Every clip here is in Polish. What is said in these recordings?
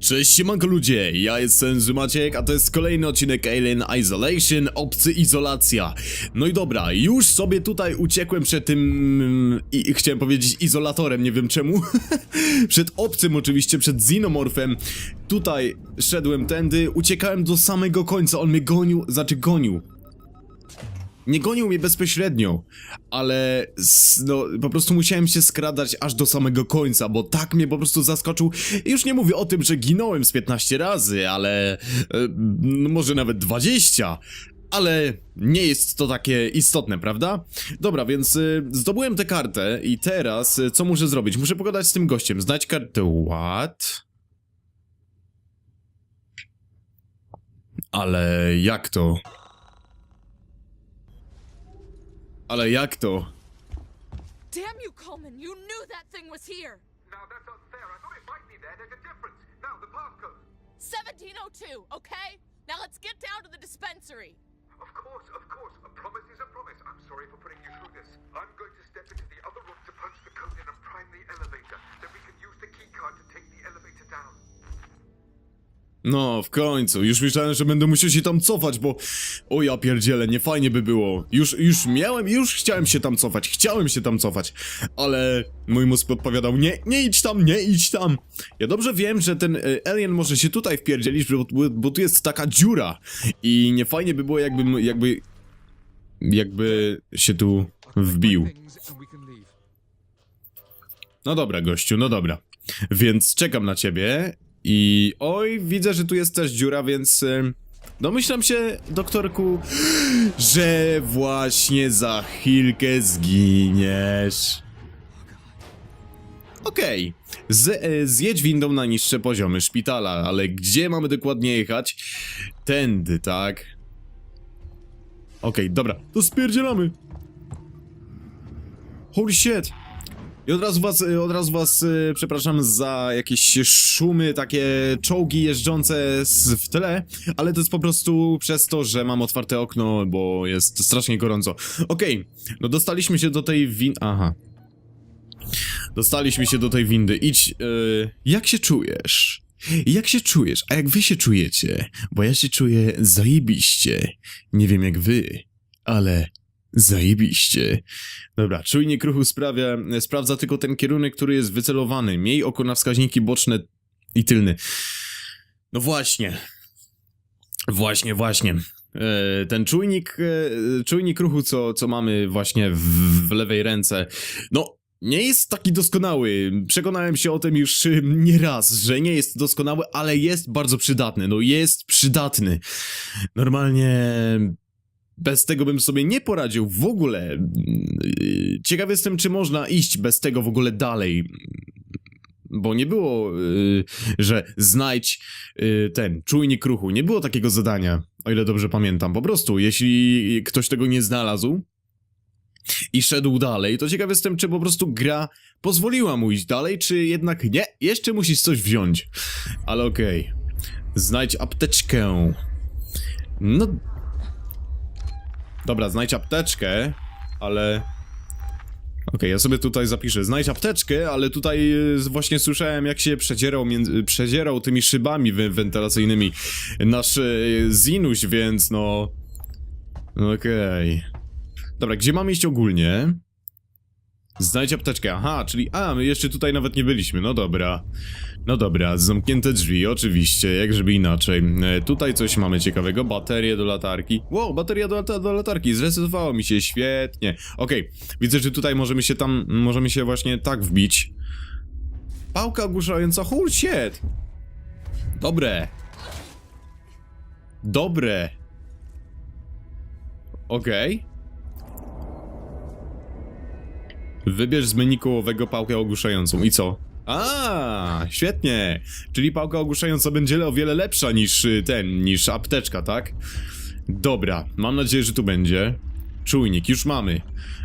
Cześć siemanko ludzie, ja jestem Maciek, a to jest kolejny odcinek Alien Isolation, Obcy Izolacja. No i dobra, już sobie tutaj uciekłem przed tym, i, chciałem powiedzieć izolatorem, nie wiem czemu. przed obcym oczywiście, przed Xenomorfem. Tutaj szedłem tędy, uciekałem do samego końca, on mnie gonił, znaczy gonił. Nie gonił mnie bezpośrednio, ale no, po prostu musiałem się skradać aż do samego końca, bo tak mnie po prostu zaskoczył. Już nie mówię o tym, że ginąłem z 15 razy, ale e, może nawet 20. Ale nie jest to takie istotne, prawda? Dobra, więc y, zdobyłem tę kartę i teraz y, co muszę zrobić? Muszę pogadać z tym gościem, znać kartę. What? Ale jak to? Ale jak to? Damn you, Coleman! You knew that thing was here! Now that's unfair. I thought it might be there. There's a difference. Now the passcode. 1702, okay? Now let's get down to the dispensary. Of course, of course. A promise is a promise. I'm sorry for putting you through this. I'm going to step into the other room to punch the code in and prime the elevator. Then we can use the key card to take the elevator down. No, w końcu. Już myślałem, że będę musiał się tam cofać, bo... O ja pierdzielę, nie fajnie by było. Już, już miałem, już chciałem się tam cofać. Chciałem się tam cofać. Ale mój mózg podpowiadał, nie, nie idź tam, nie idź tam. Ja dobrze wiem, że ten y, alien może się tutaj wpierdzielić, bo, bo, bo tu jest taka dziura. I nie fajnie by było, jakby, jakby... Jakby się tu wbił. No dobra, gościu, no dobra. Więc czekam na ciebie i oj, widzę, że tu jest też dziura, więc em, domyślam się, doktorku, że właśnie za chwilkę zginiesz. Okej, Z, e, zjedź windą na niższe poziomy szpitala, ale gdzie mamy dokładnie jechać? Tędy, tak? Okej, dobra, to spierdzielamy. Holy shit! I od razu was, od razu was e, przepraszam za jakieś szumy, takie czołgi jeżdżące z, w tle, ale to jest po prostu przez to, że mam otwarte okno, bo jest strasznie gorąco. Okej, no dostaliśmy się do tej win... Aha. Dostaliśmy się do tej windy. Idź, e, jak się czujesz? Jak się czujesz? A jak wy się czujecie? Bo ja się czuję zajebiście. Nie wiem jak wy, ale zajebiście. Dobra, czujnik ruchu sprawia, sprawdza tylko ten kierunek, który jest wycelowany. Miej oko na wskaźniki boczne i tylny. No właśnie. Właśnie, właśnie. E, ten czujnik, e, czujnik ruchu, co, co mamy właśnie w, w lewej ręce, no nie jest taki doskonały. Przekonałem się o tym już y, nie raz, że nie jest doskonały, ale jest bardzo przydatny. No jest przydatny. Normalnie bez tego bym sobie nie poradził w ogóle. Yy, Ciekaw jestem, czy można iść bez tego w ogóle dalej. Bo nie było, yy, że znajdź yy, ten czujnik ruchu. Nie było takiego zadania, o ile dobrze pamiętam. Po prostu, jeśli ktoś tego nie znalazł i szedł dalej, to ciekaw jestem, czy po prostu gra pozwoliła mu iść dalej, czy jednak nie, jeszcze musisz coś wziąć. Ale okej. Znajdź apteczkę. No, Dobra, znajdź apteczkę, ale... Okej, ja sobie tutaj zapiszę. Znajdź apteczkę, ale tutaj e, właśnie słyszałem, jak się przedzierał, między, przedzierał tymi szybami wentylacyjnymi nasz e, Zinuś, więc no... Okej. Dobra, gdzie mamy iść ogólnie? Znajdź apteczkę. Aha, czyli... A, my jeszcze tutaj nawet nie byliśmy. No dobra. No dobra, zamknięte drzwi, oczywiście, jak żeby inaczej. E, tutaj coś mamy ciekawego, baterię do latarki. Wow, bateria do, do latarki, zresetowało mi się, świetnie. Okej, widzę, że tutaj możemy się tam, możemy się właśnie tak wbić. Pałka ogłuszająca, holy shit! Dobre. Dobre. Okej. Wybierz z menu kołowego pałkę ogłuszającą. I co? A, świetnie. Czyli pałka ogłuszająca będzie o wiele lepsza niż y, ten, niż apteczka, tak? Dobra, mam nadzieję, że tu będzie. Czujnik, już mamy.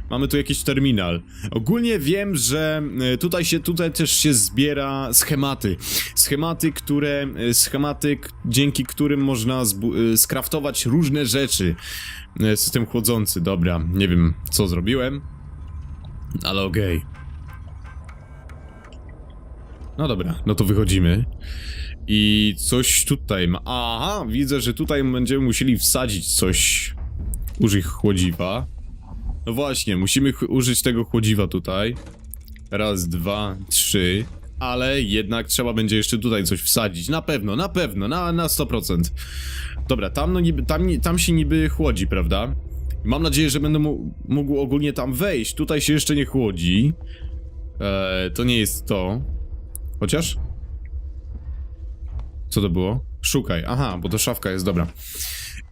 Mamy tu jakiś terminal. Ogólnie wiem, że y, tutaj się, tutaj też się zbiera schematy. Schematy, które, y, schematy, dzięki którym można skraftować różne rzeczy. System chłodzący, dobra, nie wiem co zrobiłem, ale okej. No dobra, no to wychodzimy. I coś tutaj ma. Aha, widzę, że tutaj będziemy musieli wsadzić coś. Użyj chłodziwa. No właśnie, musimy użyć tego chłodziwa tutaj. Raz, dwa, trzy. Ale jednak trzeba będzie jeszcze tutaj coś wsadzić. Na pewno, na pewno, na, na 100%. Dobra, tam, no niby, tam, tam się niby chłodzi, prawda? Mam nadzieję, że będę mógł ogólnie tam wejść. Tutaj się jeszcze nie chłodzi. Eee, to nie jest to. Chociaż? Co to było? Szukaj. Aha, bo to szafka jest, dobra.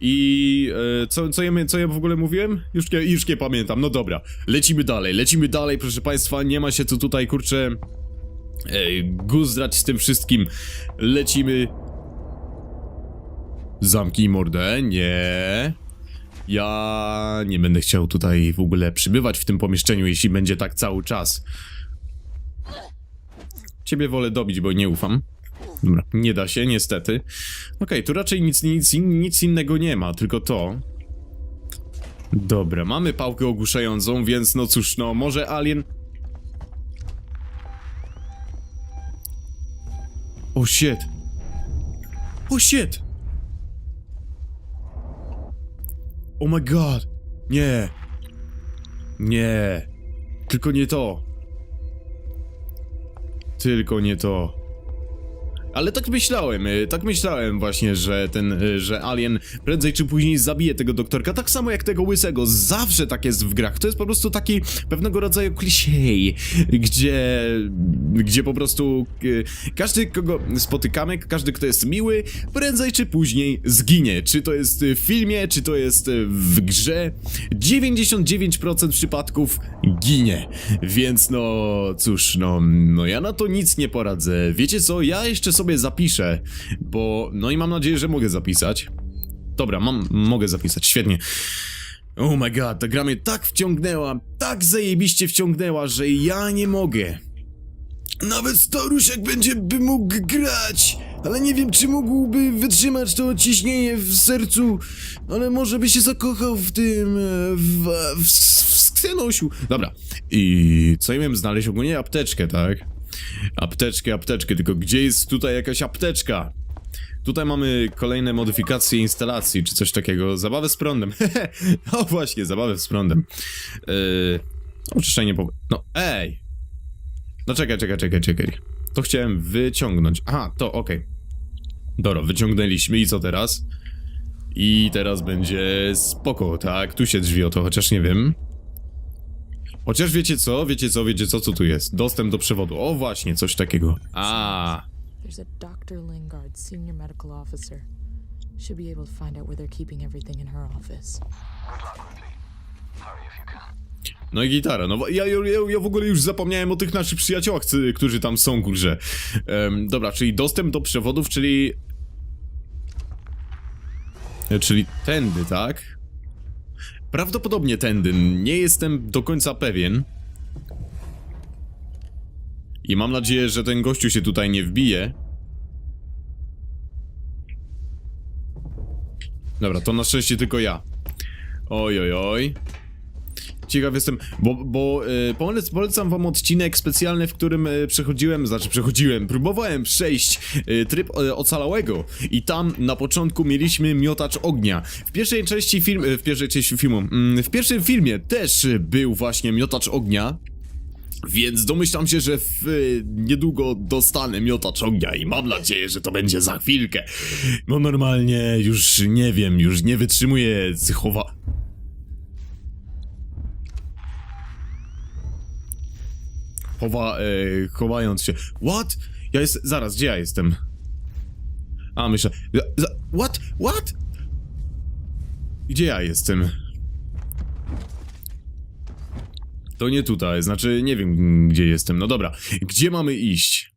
I e, co, co, ja, co ja w ogóle mówiłem? Już nie, już nie pamiętam. No dobra, lecimy dalej, lecimy dalej, proszę państwa. Nie ma się co tutaj, kurczę, e, guzdrać z tym wszystkim. Lecimy. Zamknij mordę, nie. Ja nie będę chciał tutaj w ogóle przybywać w tym pomieszczeniu, jeśli będzie tak cały czas. Ciebie wolę dobić, bo nie ufam. Dobra, nie da się, niestety. Okej, tu raczej nic, nic, nic innego nie ma, tylko to. Dobra, mamy pałkę ogłuszającą, więc no cóż, no może alien... O shit! O shit! Oh my god! Nie! Nie! Tylko nie to! Tylko nie to. Ale tak myślałem, y, tak myślałem właśnie, że ten, y, że Alien prędzej czy później zabije tego doktorka, tak samo jak tego łysego, zawsze tak jest w grach, to jest po prostu taki pewnego rodzaju kliszej, gdzie, gdzie po prostu y, każdy kogo spotykamy, każdy kto jest miły, prędzej czy później zginie, czy to jest w filmie, czy to jest w grze, 99% przypadków ginie, więc no cóż, no, no ja na to nic nie poradzę, wiecie co, ja jeszcze sobie zapiszę, bo, no i mam nadzieję, że mogę zapisać. Dobra, mam, mogę zapisać, świetnie. Oh my god, ta gra mnie tak wciągnęła, tak zajebiście wciągnęła, że ja nie mogę. Nawet staruszek będzie by mógł grać, ale nie wiem czy mógłby wytrzymać to ciśnienie w sercu, ale może by się zakochał w tym, e, w, w, w Skenosiu. Dobra, i co ja miałem znaleźć? Ogólnie apteczkę, tak? Apteczkę, apteczkę, tylko gdzie jest tutaj jakaś apteczka? Tutaj mamy kolejne modyfikacje instalacji, czy coś takiego. Zabawę z prądem. o właśnie, zabawę z prądem. Yy, oczyszczenie po... No, ej! No czekaj, czekaj, czekaj, czekaj. To chciałem wyciągnąć. Aha, to okej. Dobra, wyciągnęliśmy i co teraz? I teraz będzie spoko, tak? Tu się drzwi o to, chociaż nie wiem. Chociaż wiecie co, wiecie co, wiecie co, co tu jest? Dostęp do przewodu. O właśnie, coś takiego. A, There's a Dr. Lingard, senior medical officer. Should be able to find out where they're keeping everything in her office. No i gitara, no ja, ja, ja, w ogóle już zapomniałem o tych naszych przyjaciołach, którzy tam są, kurze. Em, dobra, czyli dostęp do przewodów, czyli... E, Czyli tędy, tak? Prawdopodobnie tędy, nie jestem do końca pewien. I mam nadzieję, że ten gościu się tutaj nie wbije. Dobra, to na szczęście tylko ja. Oj, oj, oj. Ciekaw jestem, bo, bo polec, polecam wam odcinek specjalny, w którym e, przechodziłem, znaczy przechodziłem, próbowałem przejść e, tryb e, ocalałego i tam na początku mieliśmy miotacz ognia. W pierwszej części film, e, w pierwszej części filmu, mm, w pierwszym filmie też był właśnie miotacz ognia. Więc domyślam się, że w, e, niedługo dostanę miotacz ognia i mam nadzieję, że to będzie za chwilkę. No normalnie już nie wiem, już nie wytrzymuję chowa... Chowa, e, chowając się. What? Ja jest. Zaraz, gdzie ja jestem? A, myślę. What? What? Gdzie ja jestem? To nie tutaj, znaczy nie wiem gdzie jestem. No dobra, gdzie mamy iść?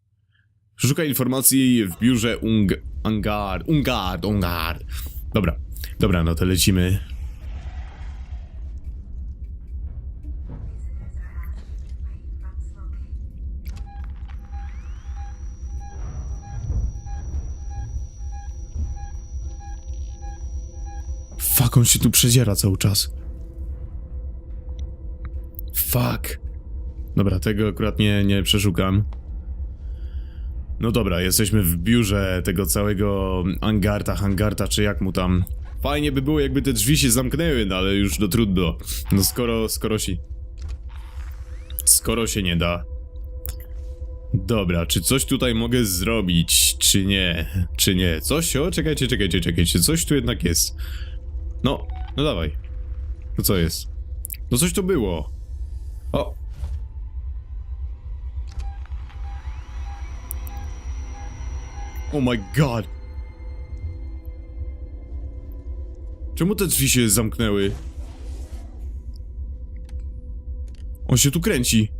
Szukaj informacji w biurze Ung... Ungard, Ungard, Ungard. Dobra, dobra, no to lecimy. Fuck, on się tu przedziera cały czas. Fuck. Dobra, tego akurat nie, nie przeszukam. No dobra, jesteśmy w biurze tego całego Angarta, Hangarta, czy jak mu tam. Fajnie by było, jakby te drzwi się zamknęły, no ale już do trudno. No skoro, skoro się... Skoro się nie da. Dobra, czy coś tutaj mogę zrobić, czy nie? Czy nie? Coś? O, czekajcie, czekajcie, czekajcie, coś tu jednak jest. No, no dawaj. No co jest? No coś to było. O. Oh my god. Czemu te drzwi się zamknęły? On się tu kręci.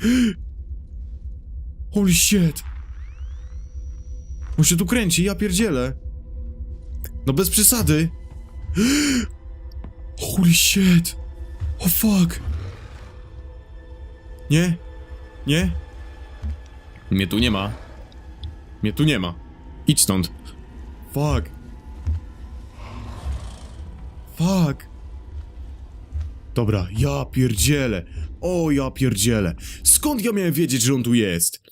Holy shit. On się tu kręci, ja pierdzielę. No bez przesady. Holy shit. Oh fuck. Nie? Nie? Mnie tu nie ma. Mnie tu nie ma. Idź stąd. Fuck. Fuck. Dobra, ja pierdzielę. O, ja pierdzielę. Skąd ja miałem wiedzieć, że on tu jest?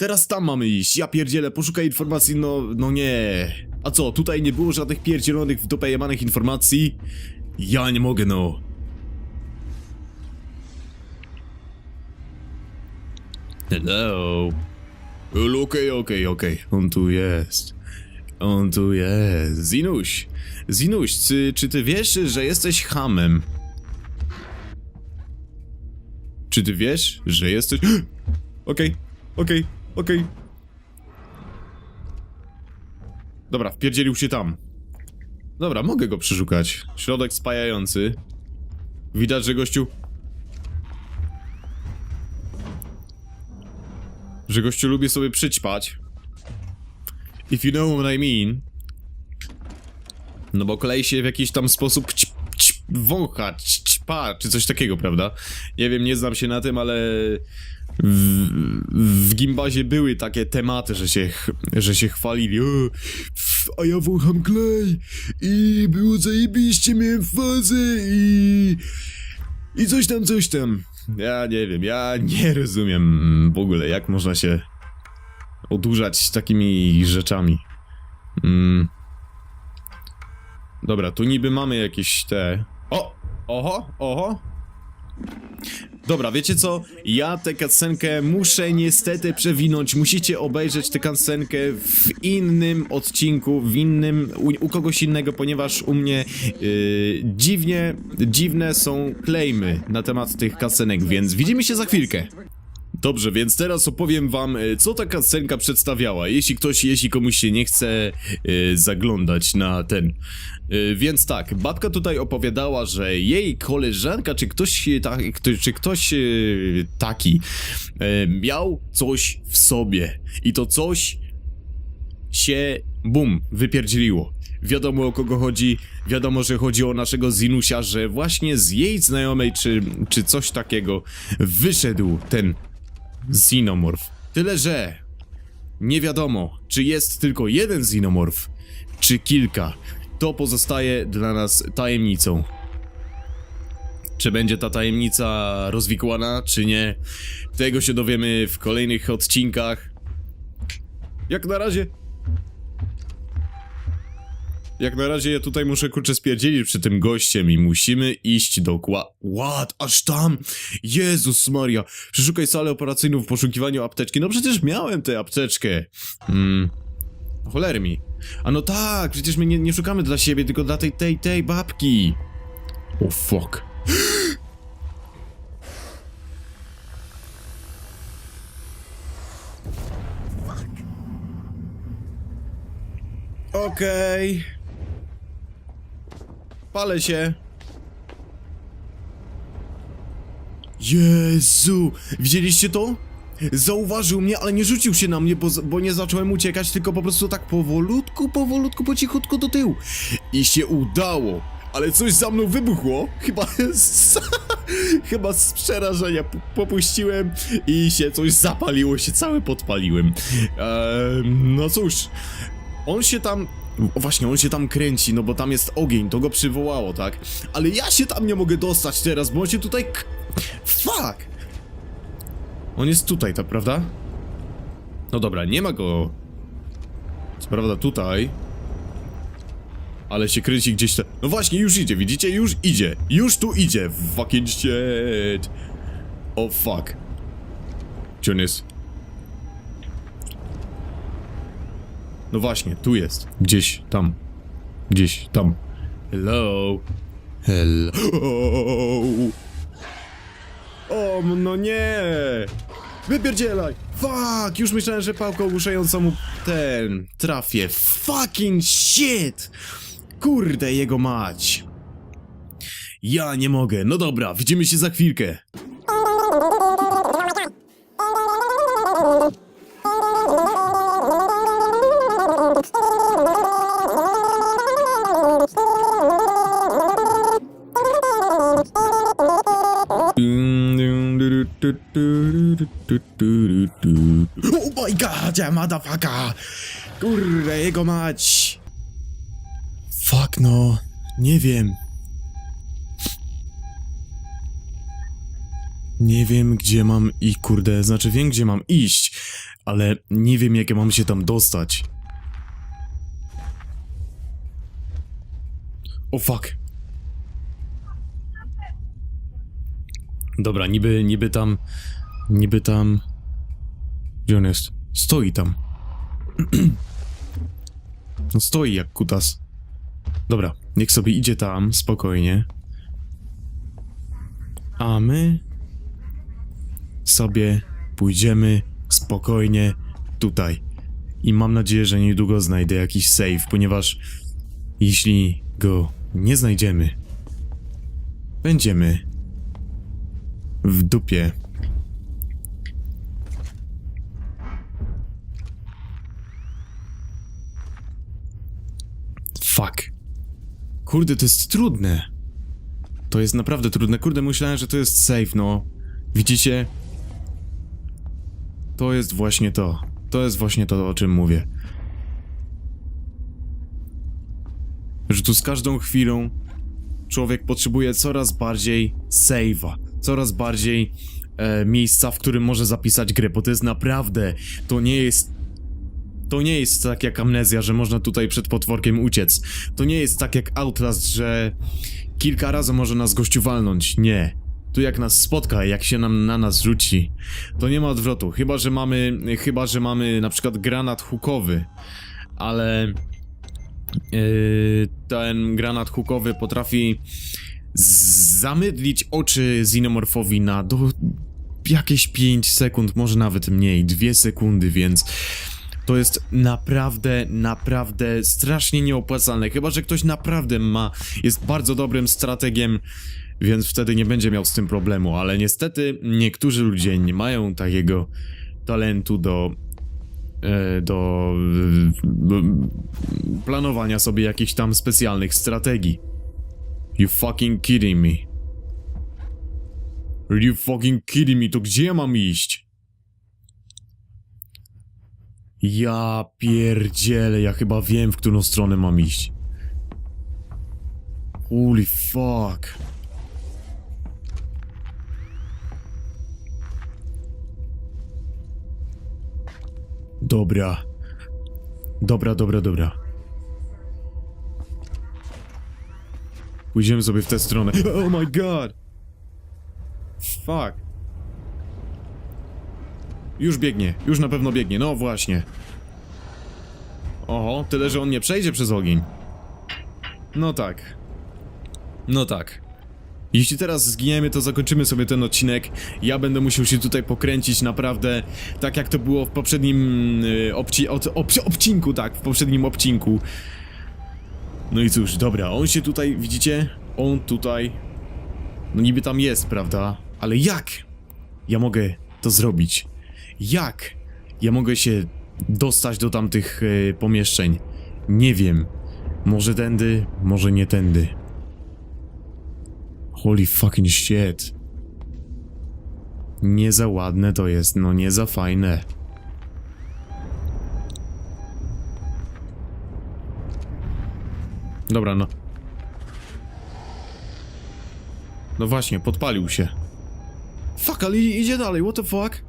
Teraz tam mamy iść. Ja pierdzielę, poszukaj informacji, no, no nie. A co, tutaj nie było żadnych pierdzielonych w dupę jemanych informacji? Ja nie mogę, no. Hello. Okej, okej, okej. On tu jest. On tu jest. Zinuś. Zinuś, czy, czy ty wiesz, że jesteś hamem? Czy ty wiesz, że jesteś... Okej, okej, okej. Dobra, wpierdzielił się tam. Dobra, mogę go przeszukać. Środek spajający. Widać, że gościu... Że gościu lubi sobie przyćpać. If you know what I mean. No bo kolej się w jakiś tam sposób ćp, ćp, wącha, ćp, ćpa, czy coś takiego, prawda? Nie wiem, nie znam się na tym, ale w, w Gimbazie były takie tematy, że się, że się chwalili. A ja wącham klej i było zajebiście, miałem fazę i... I coś tam, coś tam. Ja nie wiem, ja nie rozumiem w ogóle, jak można się odurzać takimi rzeczami. Mm. Dobra, tu niby mamy jakieś te... O! Oho, oho! Dobra, wiecie co? Ja tę cutscenkę muszę niestety przewinąć. Musicie obejrzeć tę cutscenkę w innym odcinku, w innym, u, u kogoś innego, ponieważ u mnie yy, dziwnie, dziwne są claimy na temat tych cutscenek, więc widzimy się za chwilkę. Dobrze, więc teraz opowiem wam, e, co ta cutscenka przedstawiała, jeśli ktoś, jeśli komuś się nie chce e, zaglądać na ten. E, więc tak, babka tutaj opowiadała, że jej koleżanka, czy ktoś, ta, czy ktoś e, taki e, miał coś w sobie i to coś się, bum, wypierdzieliło. Wiadomo o kogo chodzi, wiadomo, że chodzi o naszego Zinusia, że właśnie z jej znajomej, czy, czy coś takiego, wyszedł ten Xenomorf. Tyle, że nie wiadomo, czy jest tylko jeden Xenomorf, czy kilka. To pozostaje dla nas tajemnicą. Czy będzie ta tajemnica rozwikłana, czy nie? Tego się dowiemy w kolejnych odcinkach. Jak na razie. Jak na razie ja tutaj muszę kurczę spierdzielić przy tym gościem i musimy iść do kła... What? Aż tam? Jezus Maria. Przeszukaj salę operacyjną w poszukiwaniu apteczki. No przecież miałem tę apteczkę. Hmm. Cholery mi. A no tak, przecież my nie, nie szukamy dla siebie, tylko dla tej, tej, tej babki. O oh, fuck. Okej. Palę się. Jezu! Widzieliście to? Zauważył mnie, ale nie rzucił się na mnie, bo, bo nie zacząłem uciekać, tylko po prostu tak powolutku, powolutku, po cichutku do tyłu. I się udało. Ale coś za mną wybuchło. Chyba z, chyba z przerażenia popuściłem i się coś zapaliło, się całe podpaliłem. Eee, no cóż, on się tam. Właśnie, on się tam kręci, no bo tam jest ogień, to go przywołało, tak? Ale ja się tam nie mogę dostać teraz, bo on się tutaj. Fuck! On jest tutaj, tak prawda? No dobra, nie ma go. Co prawda tutaj. Ale się kręci gdzieś tam. No właśnie, już idzie, widzicie? Już idzie. Już tu idzie. Fucking shit. Oh fuck. Gdzie on jest? No właśnie, tu jest. Gdzieś tam. Gdzieś tam. Hello. Hello. O, no nie! Wypierdzielaj! Fuck! Już myślałem, że pałką ogłuszającą mu ten trafię. Fucking shit! Kurde jego mać! Ja nie mogę. No dobra, widzimy się za chwilkę. Motherfucker! Kurde, jego mać! Fuck no, nie wiem. Nie wiem gdzie mam i kurde, znaczy wiem gdzie mam iść, ale nie wiem jak ja mam się tam dostać. O fuck. Dobra, niby, niby tam, niby tam... Gdzie on jest? Stoi tam. No stoi jak kutas. Dobra, niech sobie idzie tam, spokojnie. A my sobie pójdziemy spokojnie tutaj. I mam nadzieję, że niedługo znajdę jakiś save, ponieważ jeśli go nie znajdziemy, będziemy w dupie. Fuck. Kurde, to jest trudne. To jest naprawdę trudne. Kurde, myślałem, że to jest safe, no. Widzicie? To jest właśnie to. To jest właśnie to, o czym mówię. Że tu z każdą chwilą człowiek potrzebuje coraz bardziej save'a, coraz bardziej e, miejsca, w którym może zapisać grę, bo to jest naprawdę, to nie jest to nie jest tak jak amnezja, że można tutaj przed potworkiem uciec. To nie jest tak jak Outlast, że kilka razy może nas gościu walnąć. Nie. Tu jak nas spotka, jak się nam na nas rzuci, to nie ma odwrotu. Chyba, że mamy, chyba, że mamy na przykład granat hukowy, ale Yy, ten granat hukowy potrafi zamydlić oczy Xenomorfowi na do jakieś 5 sekund, może nawet mniej, 2 sekundy, więc to jest naprawdę, naprawdę strasznie nieopłacalne. Chyba, że ktoś naprawdę ma, jest bardzo dobrym strategiem, więc wtedy nie będzie miał z tym problemu, ale niestety niektórzy ludzie nie mają takiego talentu do e, do planowania sobie jakichś tam specjalnych strategii. You fucking kidding me. Are you fucking kidding me? To gdzie mam iść? Ja pierdzielę, ja chyba wiem, w którą stronę mam iść. Holy fuck. Dobra. Dobra, dobra, dobra. Pójdziemy sobie w tę stronę. Oh my god! Fuck. Już biegnie, już na pewno biegnie, no właśnie. Oho, tyle, że on nie przejdzie przez ogień. No tak. No tak. Jeśli teraz zginiemy, to zakończymy sobie ten odcinek. Ja będę musiał się tutaj pokręcić naprawdę tak jak to było w poprzednim y, obci od, obci obcinku, tak, w poprzednim obcinku. No i cóż, dobra, on się tutaj, widzicie? On tutaj, no niby tam jest, prawda? Ale jak ja mogę to zrobić? Jak ja mogę się dostać do tamtych y, pomieszczeń? Nie wiem. Może tędy, może nie tędy. Holy fucking shit. Nie za ładne to jest, no nie za fajne. Dobra, no. No właśnie, podpalił się. Fuck, ale idzie dalej, what the fuck?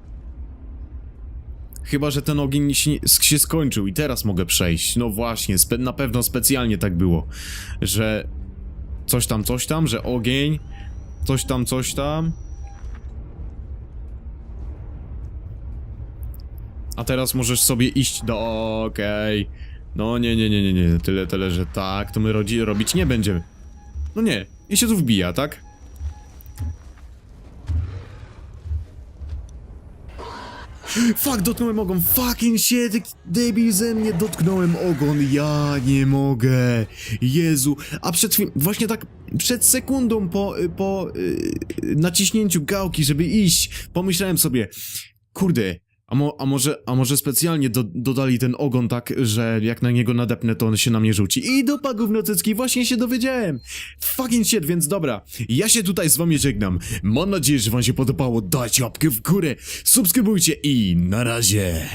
Chyba, że ten ogień się, skończył i teraz mogę przejść. No właśnie, na pewno specjalnie tak było, że coś tam, coś tam, że ogień, coś tam, coś tam. A teraz możesz sobie iść do... okej. No nie, nie, nie, nie, nie, tyle, tyle, że tak, to my robić nie będziemy. No nie, i się tu wbija, tak? Fuck, dotknąłem ogon, fucking shit, debil ze mnie, dotknąłem ogon, ja nie mogę, Jezu, a przed chwilą, właśnie tak przed sekundą po, po yy, naciśnięciu gałki, żeby iść, pomyślałem sobie, kurde, a, mo, a, może, a może specjalnie do, dodali ten ogon tak, że jak na niego nadepnę, to on się na mnie rzuci. I dupa gównocycki, właśnie się dowiedziałem. Fucking shit, więc dobra. Ja się tutaj z wami żegnam. Mam nadzieję, że wam się podobało. Dajcie łapkę w górę, subskrybujcie i na razie.